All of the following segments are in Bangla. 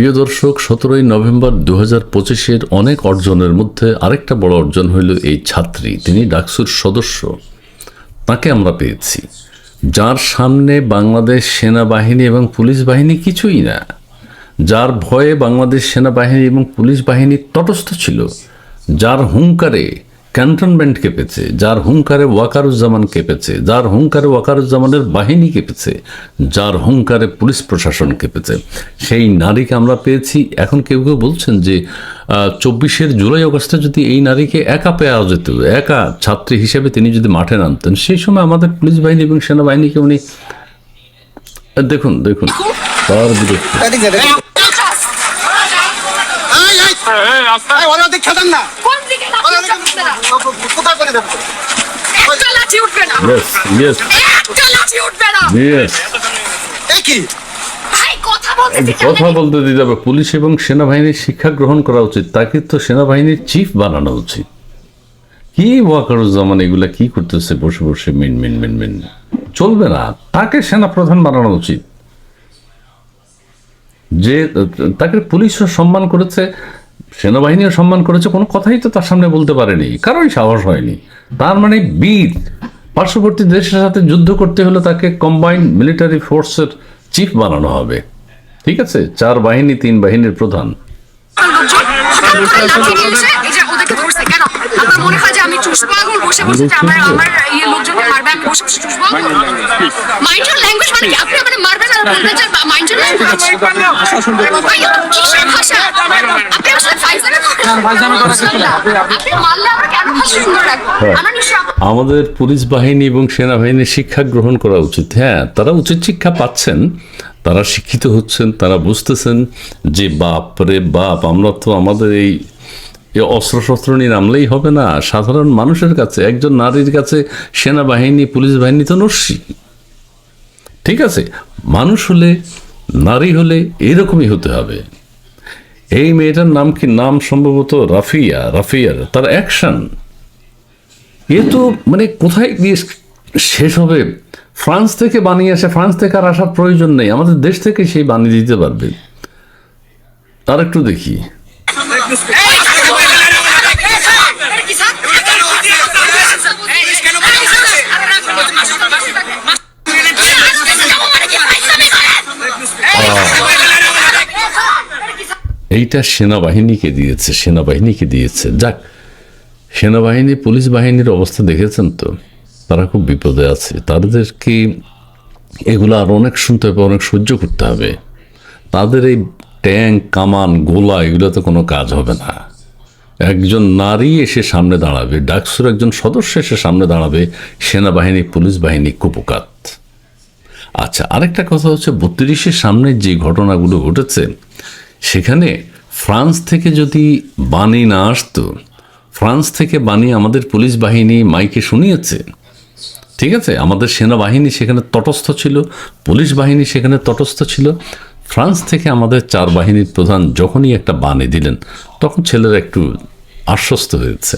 প্রিয় দর্শক, সতেরোই নভেম্বর দু হাজার পঁচিশের অনেক অর্জনের মধ্যে আরেকটা বড় অর্জন হইল এই ছাত্রী। তিনি ডাকসুর সদস্য। তাকে আমরা পেয়েছি। যার সামনে বাংলাদেশ সেনাবাহিনী এবং পুলিশ বাহিনী কিছুই না। যার ভয়ে বাংলাদেশ সেনাবাহিনী এবং পুলিশ বাহিনী তটস্থ ছিল। যার হুঙ্কারে ক্যান্টনমেন্ট কেঁপেছে যার হুঙ্কারে ওয়াকারুজ্জামান কেঁপেছে যার হুঙ্কারে ওয়াকারুজ্জামানের বাহিনী কেঁপেছে যার হুঙ্কারে পুলিশ প্রশাসন কেঁপেছে সেই নারীকে আমরা পেয়েছি এখন কেউ কেউ বলছেন যে চব্বিশের জুলাই অগস্টে যদি এই নারীকে একা পেয়ে যেত একা ছাত্রী হিসেবে তিনি যদি মাঠে নামতেন সেই সময় আমাদের পুলিশ বাহিনী এবং সেনাবাহিনীকে উনি দেখুন দেখুন তার বিরুদ্ধে না। কোন দিকে ওরা লাঠি ওদিক- উঠবে না? কোথায় করে দেবো? একটা লাঠি উঠবে না। ইয়েস ইয়েস একটা লাঠি উঠবে না। এই কি? কথা বলতে দিতে হবে পুলিশ এবং সেনাবাহিনীর শিক্ষা গ্রহণ করা উচিত তাকে তো সেনাবাহিনীর চিফ বানানো উচিত। কি ওয়াকারুজ্জামান এগুলা কি করতেছে বসে বসে মিন মিন মিন মিন। চলবে না তাকে সেনা প্রধান বানানো উচিত। যে তাকে পুলিশও সম্মান করেছে সেনাবাহিনীও সম্মান করেছে, কোনো কথাই তো তার সামনে বলতে পারেনি কারোই সাহস হয়নি। তার মানে বীর, পার্শ্ববর্তী দেশের সাথে যুদ্ধ করতে হলে তাকে কম্বাইন্ড মিলিটারি ফোর্সের চিফ বানানো হবে। ঠিক আছে? চার বাহিনী, তিন বাহিনীর প্রধান। আমাদের পুলিশ বাহিনী এবং সেনাবাহিনীর শিক্ষা গ্রহণ করা উচিত। হ্যাঁ তারা উচিত শিক্ষা পাচ্ছেন। তারা শিক্ষিত হচ্ছেন তারা বুঝতেছেন যে বাপ রে বাপ আমরা তো আমাদের এই এ অস্ত্রশস্ত্র নিয়ে নামলেই হবে না। সাধারণ মানুষের কাছে একজন নারীর কাছে সেনাবাহিনী পুলিশ বাহিনী তো নস্যি। ঠিক আছে? মানুষ হলে নারী হলে এরকমই হতে হবে। এই মেয়েটার নাম কি? নাম সম্ভবত রাফিয়া, রাফিয়ার। তার অ্যাকশন এ তো মানে কোথায় গিয়ে শেষ হবে? ফ্রান্স থেকে বানিয়ে আসে, ফ্রান্স থেকে আর আসার প্রয়োজন নেই। আমাদের দেশ থেকে সেই বানিয়ে দিতে পারবে। আর একটু দেখি। এইটা সেনাবাহিনীকে দিয়েছে সেনাবাহিনীকে দিয়েছে। যাক, সেনাবাহিনী, পুলিশ বাহিনীর অবস্থা দেখেছেন তো? তারা খুব বিপদে আছে। তাদেরকে এগুলো আর অনেক শুনতে হবে, অনেক সহ্য করতে হবে। তাদের এই ট্যাঙ্ক, কামান, গোলা, এগুলোতে কোনো কাজ হবে না। একজন নারী এসে সামনে দাঁড়াবে, ডাকসুর একজন সদস্য এসে সামনে দাঁড়াবে, সেনাবাহিনী, পুলিশ বাহিনী কুপকাত আচ্ছা আরেকটা কথা হচ্ছে, বত্রিশের সামনে যে ঘটনাগুলো ঘটেছে সেখানে ফ্রান্স থেকে যদি বাণী না আসতো, ফ্রান্স থেকে বাণী আমাদের পুলিশ বাহিনী মাইকে শুনিয়েছে। ঠিক আছে? আমাদের সেনাবাহিনী সেখানে তটস্থ ছিল, পুলিশ বাহিনী সেখানে তটস্থ ছিল। ফ্রান্স থেকে আমাদের চার বাহিনীর প্রধান যখনই একটা বাণী দিলেন, তখন ছেলেরা একটু আশ্বস্ত হয়েছে।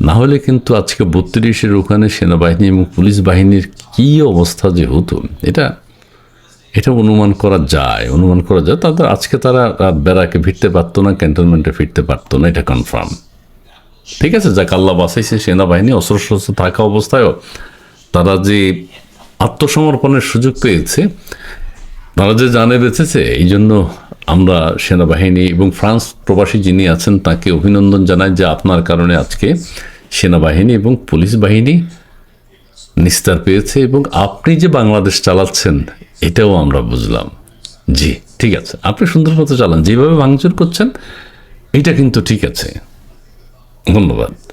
না হলে কিন্তু আজকে বত্রিশের ওখানে সেনাবাহিনী এবং পুলিশ বাহিনীর কী অবস্থা যে হতো, এটা এটা অনুমান করা যায়, অনুমান করা যায়। তাদের আজকে তারা আর বেড়াকে ফিরতে পারতো না, ক্যান্টনমেন্টে ফিরতে পারতো না, এটা কনফার্ম ঠিক আছে, যাক, আল্লাহ বাঁচাইছে সেনাবাহিনী, অস্ত্রশস্ত্র থাকা অবস্থায়ও তারা যে আত্মসমর্পণের সুযোগ পেয়েছে, তারা যে জানে বেঁচেছে এই জন্য আমরা সেনাবাহিনী এবং ফ্রান্স প্রবাসী যিনি আছেন, তাকে অভিনন্দন জানাই যে আপনার কারণে আজকে সেনাবাহিনী এবং পুলিশ বাহিনী নিস্তার পেয়েছে এবং আপনি যে বাংলাদেশ চালাচ্ছেন এটাও আমরা বুঝলাম। জি, ঠিক আছে। আপনি সুন্দর মতো চালান। যেভাবে ভাঙচুর করছেন, এটা কিন্তু ঠিক আছে। ধন্যবাদ।